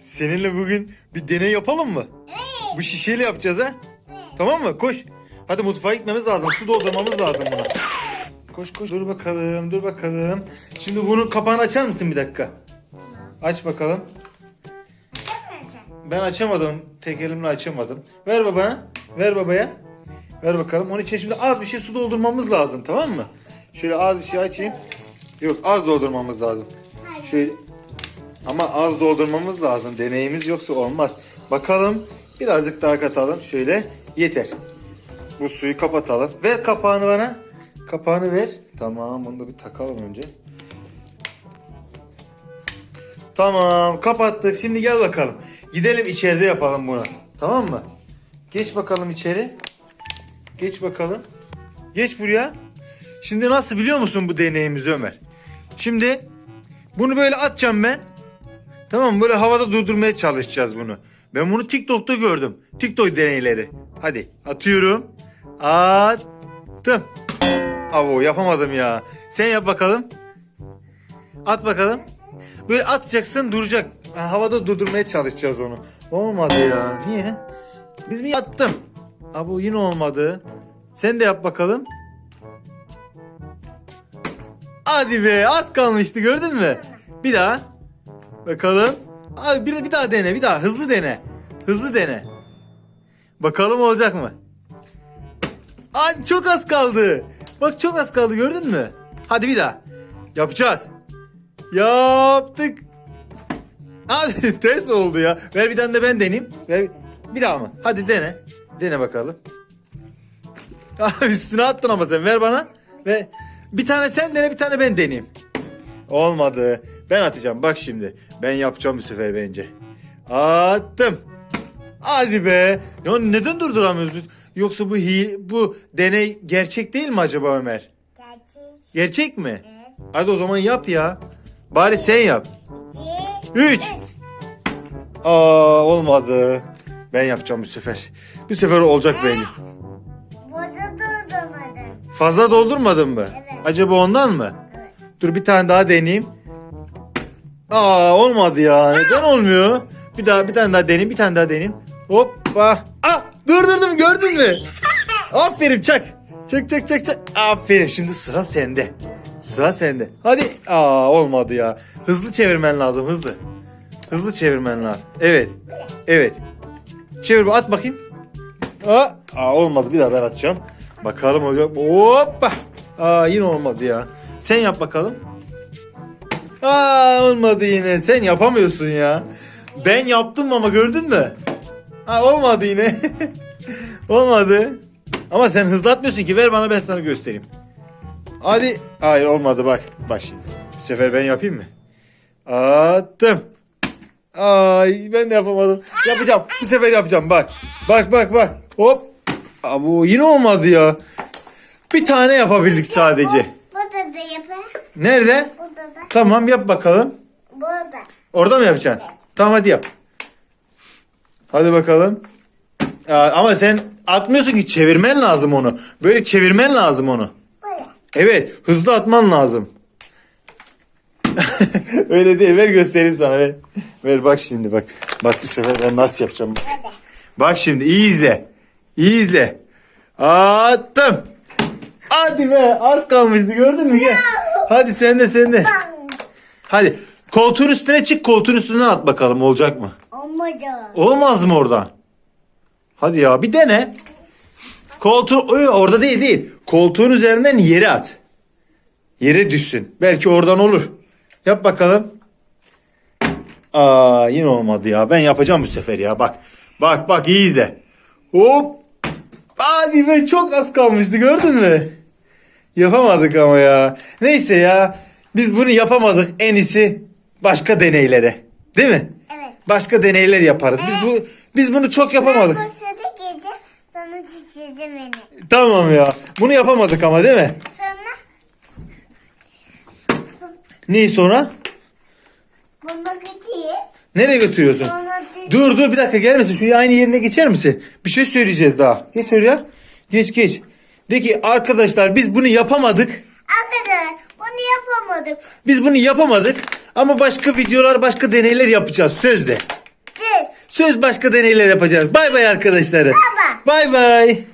Seninle bugün bir deney yapalım mı? Evet. Bu şişeyle yapacağız ha? Tamam mı? Koş. Hadi mutfağa gitmemiz lazım. Su doldurmamız lazım buna. Koş koş. Dur bakalım, dur bakalım. Şimdi bunun kapağını açar mısın bir dakika? Aç bakalım. Ben açamadım. Tek elimle açamadım. Ver babana. Ver babaya. Ver bakalım. Onun için şimdi az bir şey su doldurmamız lazım tamam mı? Şöyle az bir şey açayım. Yok az doldurmamız lazım. Şöyle ama az doldurmamız lazım. Deneyimiz yoksa olmaz. Bakalım birazcık daha katalım. Şöyle yeter. Bu suyu kapatalım. Ver kapağını bana. Kapağını ver. Tamam bunu da bir takalım önce. Tamam kapattık. Şimdi gel bakalım. Gidelim içeride yapalım bunu. Tamam mı? Geç bakalım içeri. Geç bakalım. Geç buraya. Şimdi nasıl biliyor musun bu deneyimiz Ömer? Şimdi bunu böyle atacağım ben. Tamam? Böyle havada durdurmaya çalışacağız bunu. Ben bunu TikTok'ta gördüm. TikTok deneyleri. Hadi atıyorum. Attım. Avo yapamadım ya. Sen yap bakalım. At bakalım. Böyle atacaksın duracak. Yani havada durdurmaya çalışacağız onu. Olmadı ya. Niye? Biz mi yattım? Abo yine olmadı. Sen de yap bakalım. Hadi be az kalmıştı gördün mü? Bir daha. Bakalım. Abi bir, bir daha dene bir daha hızlı dene. Hızlı dene. Bakalım olacak mı? Ay çok az kaldı. Bak çok az kaldı gördün mü? Hadi bir daha. Yapacağız. Yaptık. Hadi ters oldu ya. Ver bir tane de ben deneyeyim. Ver bir daha mı? Hadi dene. Dene bakalım. Üstüne attın ama sen ver bana. Ve bir tane sen dene bir tane ben deneyeyim. Olmadı. Ben atacağım bak şimdi. Ben yapacağım bu sefer bence. Attım. Hadi be. Ya neden durduramıyoruz biz? Yoksa bu hi bu deney gerçek değil mi acaba Ömer? Gerçek. Gerçek mi? Evet. Hadi o zaman yap ya. Bari sen yap. İki. Üç. Aa olmadı. Ben yapacağım bu sefer. Bu sefer olacak benim. Boza durdurmadın. Fazla doldurmadın mı? Evet. Acaba ondan mı? Dur bir tane daha deneyeyim. Aa olmadı ya. Neden olmuyor? Bir daha bir tane daha deneyeyim. Bir tane daha deneyeyim. Hoppa. Ah durdurdum gördün mü? Aferin çak. Çak çak çak çak. Aferin şimdi sıra sende. Sıra sende. Hadi. Aa olmadı ya. Hızlı çevirmen lazım hızlı. Hızlı çevirmen lazım. Evet. Evet. Çevir at bakayım. Aa, aa olmadı bir daha ben atacağım. Bakalım mı? Hoppa. Aa yine olmadı ya. Sen yap bakalım. Aa olmadı yine. Sen yapamıyorsun ya. Ben yaptım ama gördün mü? Ha olmadı yine. olmadı. Ama sen hızlı atmıyorsun ki. Ver bana ben sana göstereyim. Hadi. Hayır olmadı bak. Bak şimdi. Bu sefer ben yapayım mı? Attım. Ay ben de yapamadım. Yapacağım. Bu sefer yapacağım. Bak. Bak bak bak. Hop. Aa, bu yine olmadı ya. Bir tane yapabildik sadece. Nerede? Burada da. Tamam yap bakalım. Burada. Orada mı yapacaksın? Tamam hadi yap. Hadi bakalım. Aa, ama sen atmıyorsun ki çevirmen lazım onu. Böyle çevirmen lazım onu. Böyle. Evet hızlı atman lazım. Öyle değil ver göstereyim sana ver. Ver bak şimdi bak. Bak bu sefer ben nasıl yapacağım. Böyle. Bak şimdi iyi izle. İyi izle. Attım. Hadi be az kalmıştı gördün mü gel. Hadi sen de sen de. Hadi koltuğun üstüne çık koltuğun üstüne at bakalım olacak mı? Olmadı. Olmaz mı oradan? Hadi ya bir dene. Koltuğun Oy, orada değil değil. Koltuğun üzerinden yere at. Yere düşsün. Belki oradan olur. Yap bakalım. Aa yine olmadı ya. Ben yapacağım bu sefer ya. Bak. Bak bak iyi izle. Hop. Hadi be çok az kalmıştı gördün mü? Yapamadık ama ya. Neyse ya. Biz bunu yapamadık. En iyisi başka deneylere. Değil mi? Evet. Başka deneyler yaparız. Biz bu biz bunu çok yapamadık. Ben geleceğim. Sonra çizdi beni. Tamam ya. Bunu yapamadık ama değil mi? Sonra Neyi sonra? bunu götüreyim. Nereye götürüyorsun? Sonra Dur dur bir dakika gelmesin. Şuraya aynı yerine geçer misin? Bir şey söyleyeceğiz daha. Geç oraya. Geç geç. De ki arkadaşlar biz bunu yapamadık. Arkadaşlar bunu yapamadık. Biz bunu yapamadık. Ama başka videolar başka deneyler yapacağız sözde. Söz başka deneyler yapacağız. Bay bay arkadaşlarım. Baba. Bay bay.